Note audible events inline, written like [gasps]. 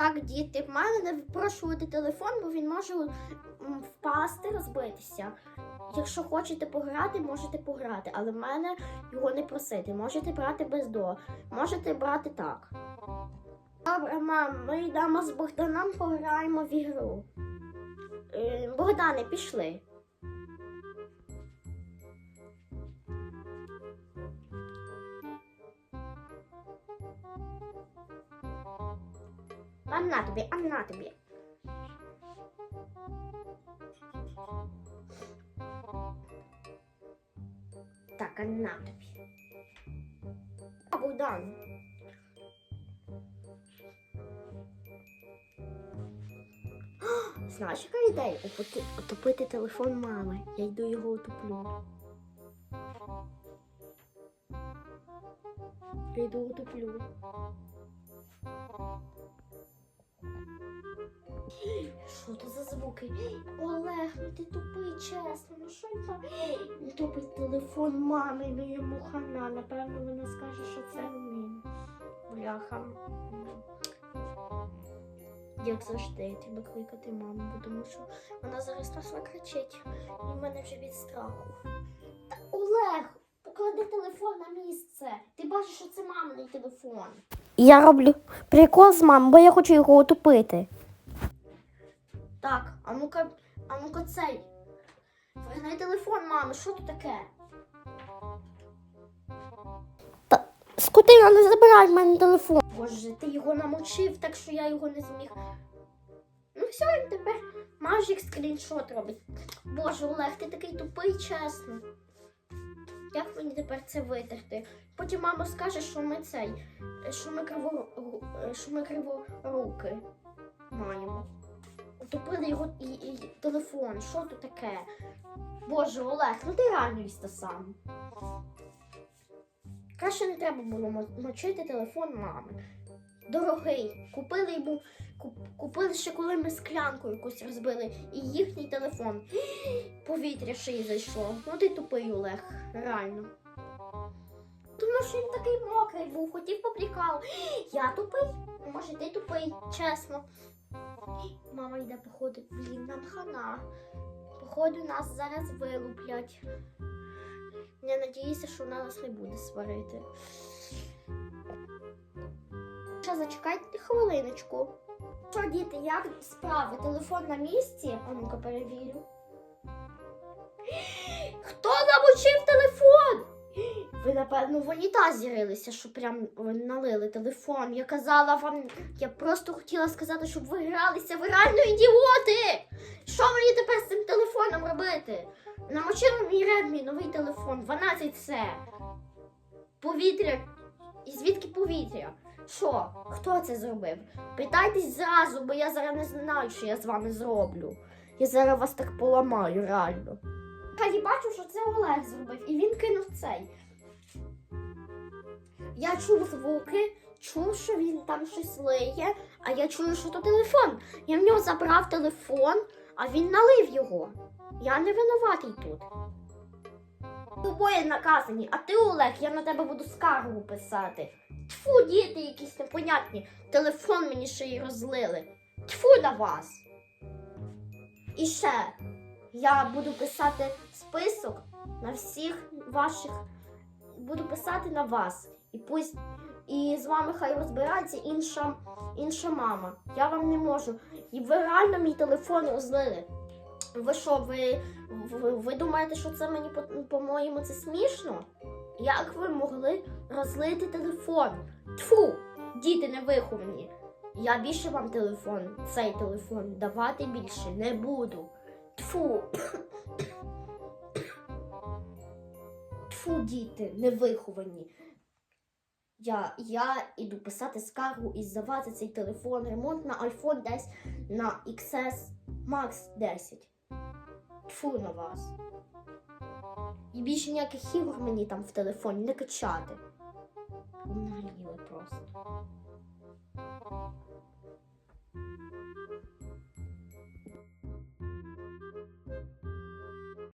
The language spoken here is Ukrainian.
Так, діти, в мене не випрошувати телефон, бо він може впасти, розбитися. Якщо хочете пограти, можете пограти, але в мене його не просити. Можете брати без до, можете брати так. Добре, мам, ми йдемо з Богданом, пограємо в ігру. Е, Богдане, пішли. А на тобі, а на тобі. Так, а на тобі. А, Богдан. [gasps] Знаєш, яка ідея? Утопити телефон мами. Я йду його утоплю. Я йду утоплю. Що то за звуки? Олег, ну ти тупий, чесно. Ну що це? Тупить телефон мами, ну йому хана. Напевно, вона скаже, що це він. Бляха. Як завжди, треба кликати маму, бо тому що вона зараз нас накричить. І в мене вже від страху. Та, Олег, поклади телефон на місце. Ти бачиш, що це мамний телефон. Я роблю прикол з мамою, бо я хочу його утопити. Так, а ну-ка, а ну-ка цей. Вигнай телефон, мами, що тут таке? Та скотина, не забирай в мене телефон. Боже, ти його намочив, так що я його не зміг. Ну все, він тепер Мажик скріншот робить. Боже, Олег, ти такий тупий, чесно. Як мені тепер це витерти? Потім мама скаже, що ми цей, що ми криво, що ми криворуки маємо. Утопили його і, і телефон. Що тут таке? Боже, Олег, ну ти реально їсти сам. Краще не треба було мочити телефон мами. Дорогий, купили йому, купили ще коли ми склянку якусь розбили, і їхній телефон. [gasps] Повітря ще й зайшло. Ну ти тупий, Олег, реально. Тому що він такий мокрий був, хотів поприкал. [gasps] Я тупий? Може, ти тупий, чесно. [gasps] Мама йде походу, блін, нам хана. Походу, нас зараз вилуплять. Я надіюся, що вона нас не буде сварити. Ще зачекайте хвилиночку. Що, діти, як справи? Телефон на місці? А ну-ка перевірю. Хто намочив телефон? Ви, напевно, в унітазі рилися, що прям налили телефон. Я казала вам, я просто хотіла сказати, щоб ви гралися. Ви реально ідіоти! Що мені тепер з цим телефоном робити? Намочили мій Redmi новий телефон, 12C. Повітря. І звідки повітря? Що? Хто це зробив? Питайтесь зразу, бо я зараз не знаю, що я з вами зроблю. Я зараз вас так поламаю, реально. Я бачу, що це Олег зробив, і він кинув цей. Я чув звуки, чув, що він там щось лиє, а я чую, що то телефон. Я в нього забрав телефон, а він налив його. Я не винуватий тут. Обоє наказані, а ти, Олег, я на тебе буду скаргу писати. Тьфу, діти якісь непонятні. Телефон мені ще й розлили. Тьфу на вас. І ще я буду писати список на всіх ваших. Буду писати на вас. І пусть і з вами хай розбирається інша, інша мама. Я вам не можу. І ви реально мій телефон розлили. Ви що, ви, ви, ви думаєте, що це мені по- по-моєму це смішно? Як ви могли розлити телефон? Тфу, діти невиховані. Я більше вам телефон, цей телефон давати більше не буду. Тфу. Тфу, діти, невиховані. Я, я іду писати скаргу і здавати цей телефон. Ремонт на iPhone десь на XS Max 10. Тфу на вас. І більше ніяких ігор мені там в телефоні не качати. Наліли просто.